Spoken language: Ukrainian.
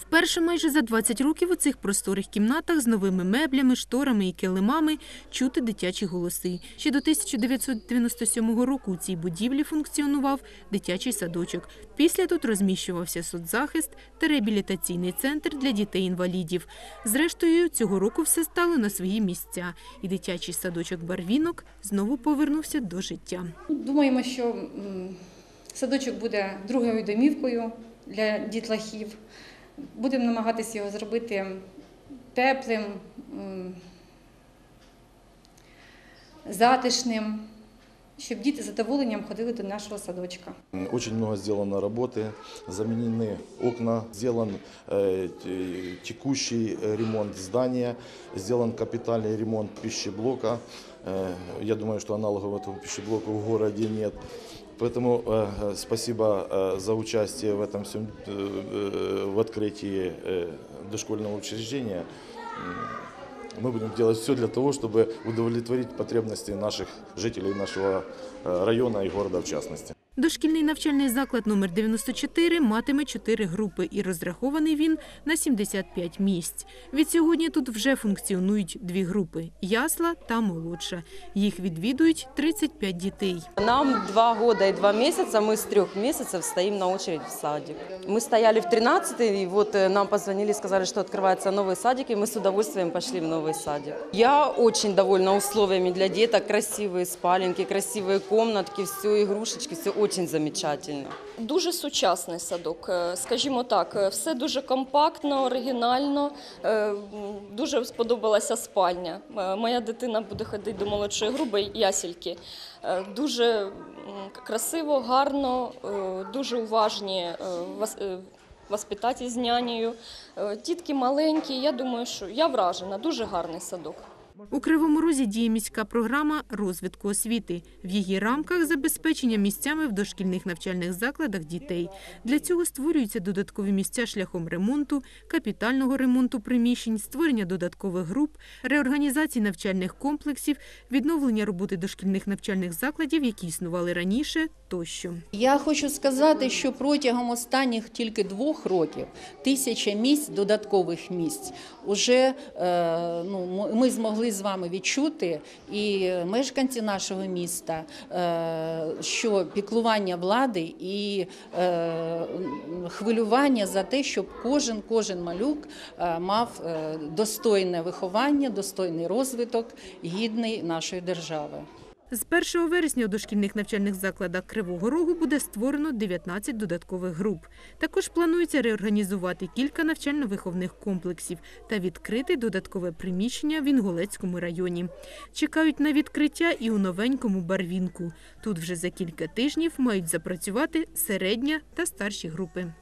Вперше майже за 20 років у цих просторих кімнатах з новими меблями, шторами і килимами чути дитячі голоси. Ще до 1997 року у цій будівлі функціонував дитячий садочок. Після тут розміщувався соцзахист та реабілітаційний центр для дітей-інвалідів. Зрештою, цього року все стало на свої місця, і дитячий садочок Барвінок знову повернувся до життя. Думаємо, що садочок буде другою домівкою для дітлахів. Будемо намагатися його зробити теплим, м, затишним, щоб діти з задоволенням ходили до нашого садочка. Очень много сделано работы, заменены окна, сделан э, т- текущий э, ремонт здания, сделан капитальный ремонт пищеблока. Э, я думаю, что аналогов этому пищеблоку в городе нет. Поэтому э, э, спасибо э, за участие в этом всем, э, э, в открытии э, дошкольного учреждения. М, Мы будем делать все для того, чтобы удовлетворить потребности наших жителей нашего э, района и города в частности. Дошкільний навчальний заклад номер 94 матиме чотири групи і розрахований він на 75 місць. Від сьогодні тут вже функціонують дві групи – ясла та молодша. Їх відвідують 35 дітей. Нам два года и два месяца, мы с трех месяцев стоим на очередь в садик. Мы стояли в 13 и вот э, нам позвонили, сказали, что открывается новый садик, и мы с удовольствием пошли в новый садик. Я очень довольна условиями для деток, красивые спаленки, красивые комнатки, все игрушечки, все очень замечательно. Дуже сучасний садок, е, скажімо так, е, все дуже компактно, оригінально. е, Дуже сподобалася спальня. Моя дитина буде ходити до молодшої групи ясільки. Дуже красиво, гарно, дуже уважні е, з нянею. Дітки маленькі. Я думаю, що я вражена. Дуже гарний садок. У Кривому Розі діє міська програма розвитку освіти. В її рамках забезпечення місцями в дошкільних навчальних закладах дітей. Для цього створюються додаткові місця шляхом ремонту, капітального ремонту приміщень, створення додаткових груп, реорганізації навчальних комплексів, відновлення роботи дошкільних навчальних закладів, які існували раніше, тощо. Я хочу сказати, що протягом останніх тільки двох років тисяча місць, додаткових місць, уже е, ну, ми змогли з вами відчути, і мешканці нашого міста, е, що піклування влади і е, хвилювання за те, щоб кожен, кожен малюк е, мав достойне виховання, достойний розвиток, гідний нашої держави. З 1 вересня у дошкільних навчальних закладах Кривого Рогу буде створено 19 додаткових груп. Також планується реорганізувати кілька навчально-виховних комплексів та відкрити додаткове приміщення в Інгулецькому районі. Чекають на відкриття і у новенькому Барвінку. Тут вже за кілька тижнів мають запрацювати середня та старші групи.